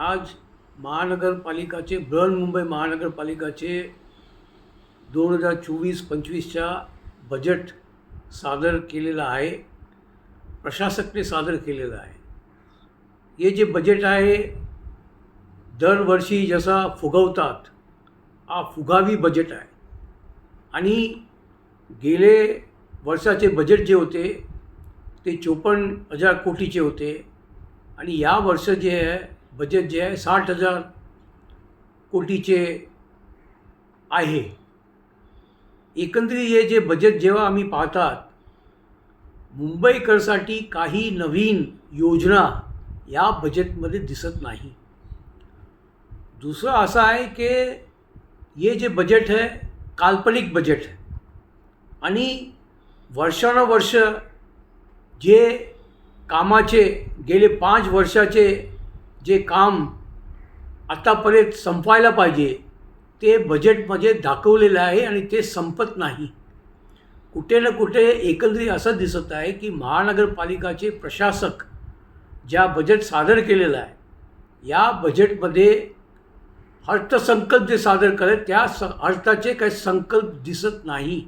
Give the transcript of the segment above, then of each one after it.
आज महानगरपालिकाचे बृहन्मुंबई महानगरपालिकाचे दोन हजार चोवीस पंचवीसच्या बजेट सादर केलेलं आहे. प्रशासकने सादर केलेलं आहे. हे जे बजेट आहे दरवर्षी जसा फुगवतात हा फुगावी बजेट आहे. आणि गेले वर्षाचे बजेट जे होते ते चोपन्न हजार कोटीचे होते. आणि या वर्ष जे आहे बजेट जे आहे साठ हजार कोटीचे आहे. एकंदरीत हे जे बजेट जेव्हा आम्ही पाहतात मुंबईकरसाठी काही नवीन योजना या बजेटमध्ये दिसत नाही. दुसरं असं आहे की हे जे बजेट आहे काल्पनिक बजेट आणि वर्षानुवर्ष जे कामाचे गेले पाच वर्षाचे जे काम आत्तापर्यंत संपायला पाहिजे ते बजेटमध्ये दाखवलेलं आहे आणि ते संपत नाही. कुठे ना कुठे एकंदरीत असं दिसत आहे की महानगरपालिकाचे प्रशासक ज्या बजेट सादर केलेलं आहे या बजेटमध्ये अर्थसंकल्प जे सादर करत त्या स अर्थाचे काही संकल्प दिसत नाही.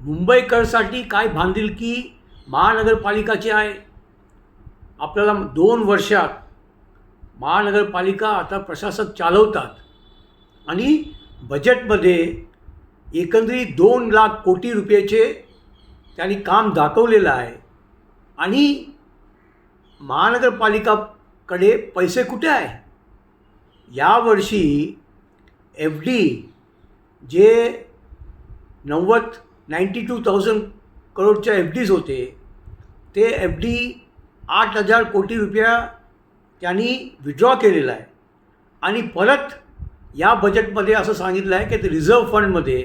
मुंबईकरसाठी काय बांधिलकी महानगरपालिकाची आहे? आपल्याला दोन वर्षात महानगरपालिका आता प्रशासक चालवतात. आणि बजेटमध्ये एकंदरीत दोन लाख कोटी रुपयाचे त्यांनी काम दाखवलेलं आहे. आणि महानगरपालिकाकडे पैसे कुठे आहे? यावर्षी एफ डी जे नव्वद नाईंटी टू थाउजंड करोडच्या एफ डीज होते. ते एफ डी आठ हजार कोटी रुपया त्यांनी विड्रॉ केलेला आहे. आणि परत या बजेटमध्ये असं सांगितलं आहे की ते रिझर्व्ह फंडमध्ये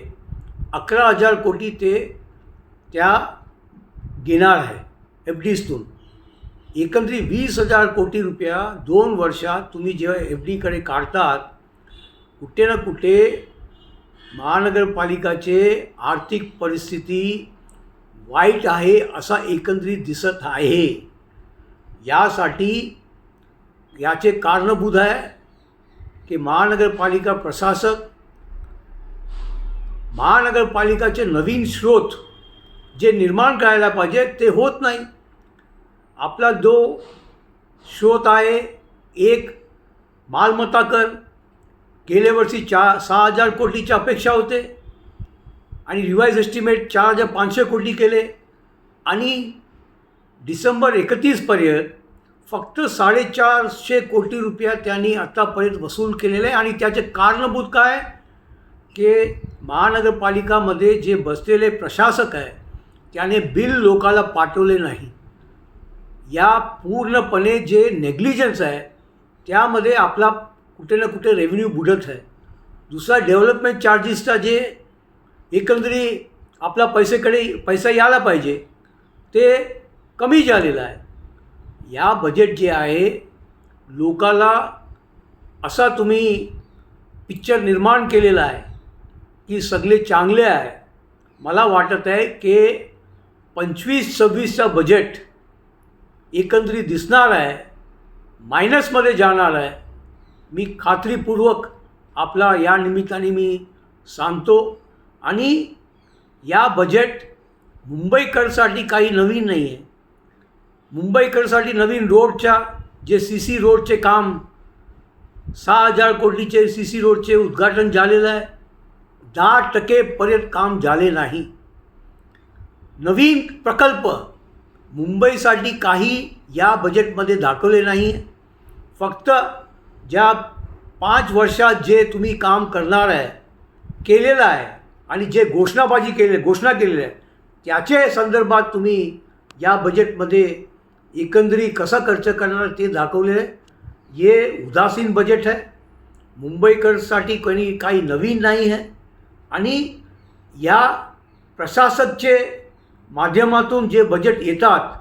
अकरा हजार कोटी ते त्या घेणार आहे एफ डीजतून एकंदरीत वीस हजार कोटी रुपया दोन वर्षात तुम्ही जेव्हा एफ डीकडे काढतात कुठे ना कुठे महानगरपालिकाचे आर्थिक परिस्थिती वाईट आहे असा एकंदरीत दिसत आहे. यासाठी याचे कारणभूत आहे की महानगरपालिका प्रशासक महानगरपालिकाचे नवीन स्रोत जे निर्माण करायला पाहिजे ते होत नाही. आपला जो स्रोत आहे एक मालमत्ता कर गेल्या वर्षी चा सहा हजार कोटीची अपेक्षा होते आणि रिवाईज एस्टिमेट चार हजार पाचशे कोटी केले आणि डिसेंबर एकतीसपर्यंत फक्त साडेचारशे कोटी रुपया त्यांनी आत्तापर्यंत वसूल केलेले आहे. आणि त्याचे कारणभूत काय? की महानगरपालिकामध्ये जे बसलेले प्रशासक आहे त्याने बिल लोकाला पाठवले नाही. या पूर्णपणे जे नेग्लिजन्स आहे त्यामध्ये आपला कुठे ना कुठे रेव्हेन्यू बुडत आहे. दुसरा डेव्हलपमेंट चार्जेसचा जे एकंदरी आपला पैसेकडे पैसा यायला पाहिजे ते कमी झालेलं आहे. या बजेट जे आहे लोकाला असा तुम्ही पिक्चर निर्माण केलेला आहे की सगळे चांगले आहे. मला वाटत आहे की पंचवीस सव्वीसचा बजेट एकंदरीत दिसणार आहे मायनसमध्ये जाणार आहे. मी खात्रीपूर्वक आपला या निमित्ताने मी सांगतो. आणि या बजेट मुंबईकरसाठी काही नवीन नाही आहे मुंबईकरसाठी नवीन रोडच्या जे सी सी रोडचे काम सहा हजार कोटीचे सी सी रोडचे उद्घाटन झालेलं आहे. दहा टक्केपर्यंत काम झाले नाही. नवीन प्रकल्प मुंबईसाठी काही या बजेटमध्ये दाखवले नाही. फक्त ज्या पाच वर्षात जे तुम्ही काम करणार आहे केलेलं आहे आणि जे घोषणाबाजी केले घोषणा केलेल्या आहे त्याचे संदर्भात तुम्ही या बजेटमध्ये एकंदरी कसा खर्च करणार ते दाखवले आहे. हे उदासीन बजेट आहे. मुंबईकरसाठी कोणी काही नवीन नाही आहे. आणि या प्रशासकचे माध्यमातून जे बजेट येतात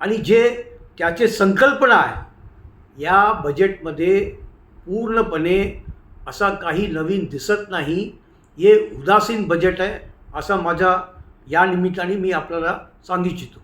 आणि जे त्याचे संकल्पना आहे या बजेटमध्ये पूर्णपणे असा काही नवीन दिसत नाही. हे उदासीन बजेट आहे असा माझा या निमित्ताने मी आपल्याला सांगू इच्छितो.